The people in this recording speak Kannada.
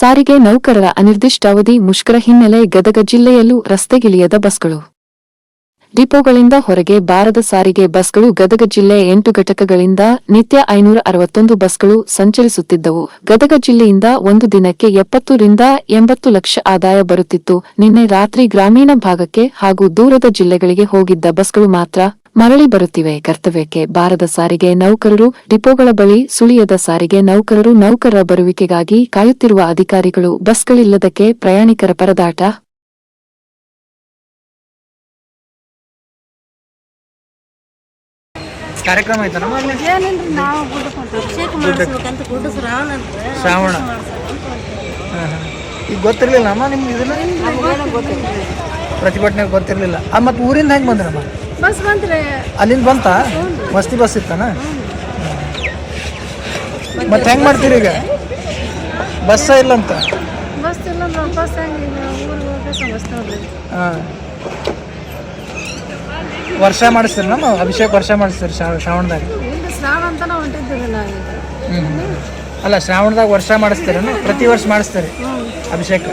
ಸಾರಿಗೆ ನೌಕರರ ಅನಿರ್ದಿಷ್ಟಾವಧಿ ಮುಷ್ಕರ ಹಿನ್ನೆಲೆ ಗದಗ ಜಿಲ್ಲೆಯಲ್ಲೂ ರಸ್ತೆಗಿಳಿಯದ ಬಸ್ಗಳು. ಡಿಪೋಗಳಿಂದ ಹೊರಗೆ ಬಾರದ ಸಾರಿಗೆ ಬಸ್ಗಳು ಗದಗ ಜಿಲ್ಲೆ ಎಂಟು ಘಟಕಗಳಿಂದ ನಿತ್ಯ ಐನೂರ ಅರವತ್ತೊಂದು ಬಸ್ಗಳು ಸಂಚರಿಸುತ್ತಿದ್ದವು. ಗದಗ ಜಿಲ್ಲೆಯಿಂದ ಒಂದು ದಿನಕ್ಕೆ ಎಪ್ಪತ್ತರಿಂದ ಎಂಬತ್ತು ಲಕ್ಷ ಆದಾಯ ಬರುತ್ತಿತ್ತು. ನಿನ್ನೆ ರಾತ್ರಿ ಗ್ರಾಮೀಣ ಭಾಗಕ್ಕೆ ಹಾಗೂ ದೂರದ ಜಿಲ್ಲೆಗಳಿಗೆ ಹೋಗಿದ್ದ ಬಸ್ಗಳು ಮಾತ್ರ ಮರಳಿ ಬರುತ್ತಿವೆ. ಕರ್ತವ್ಯಕ್ಕೆ ಬಾರದ ಸಾರಿಗೆ ನೌಕರರು, ಡಿಪೋಗಳ ಬಳಿ ಸುಳಿಯದ ಸಾರಿಗೆ ನೌಕರರು, ನೌಕರರ ಬರುವಿಕೆಗಾಗಿ ಕಾಯುತ್ತಿರುವ ಅಧಿಕಾರಿಗಳು ಬಸ್ಗಳಿಲ್ಲದಕ್ಕೆ ಪ್ರಯಾಣಿಕರ ಪರದಾಟ ಕಾರ್ಯಕ್ರಮ ಐತನ ಅಲ್ಲಿ ಏನಿಲ್ರಿ ನಾವು ಗುಡ್ಡಕ್ಕೆ ಹೊಂಟೇವಿ ಅಭಿಷೇಕ ಮಾಡಿಸ್ಬೇಕಂತ ಗುಡ್ಡ ಶ್ರಾವಣ ಅಂತ. ಶ್ರಾವಣ. ಹಾಂ ಹಾಂ ಈಗ ಗೊತ್ತಿರಲಿಲ್ಲ ಅಮ್ಮ ನಿಮ್ಗೆ ಇದನ್ನ ನಮಗೇನು ಗೊತ್ತಿಲ್ಲ ಪ್ರತಿಭಟನೆ ಗೊತ್ತಿರಲಿಲ್ಲ. ಆ ಮತ್ತು ಊರಿಂದ ಹೆಂಗೆ ಬಂದ್ರಮ್ಮ? ಬಸ್ ಬಂತ್ರಿ ಅಲ್ಲಿಂದ ಬಂತ? ಮಸ್ತಿ ಬಸ್ ಇತ್ತಾನ? ಮತ್ತೆ ಹೆಂಗೆ ಮಾಡ್ತೀರಿ ಈಗ? ಬಸ್ಸ ಇಲ್ಲ ಅಂತ ಬಸ್ ಇಲ್ಲ ಬಸ್ ಹೆಂಗೆ ಊರಿಗೆ ಹಾಂ. ವರ್ಷ ಮಾಡಿಸ್ತೀರಿ ನಮ್ಮ ಅಭಿಷೇಕ್ ವರ್ಷ ಮಾಡಿಸ್ತೀರಿ ಶ್ರಾವ ಶ್ರಾವಣದಾಗ. ಹೊಂಟಿದ್ದೀವಿ ಅಲ್ಲ ಶ್ರಾವಣದಾಗ ವರ್ಷ ಮಾಡಿಸ್ತೀರೇನು? ಪ್ರತಿ ವರ್ಷ ಮಾಡಿಸ್ತೀರಿ ಅಭಿಷೇಕ?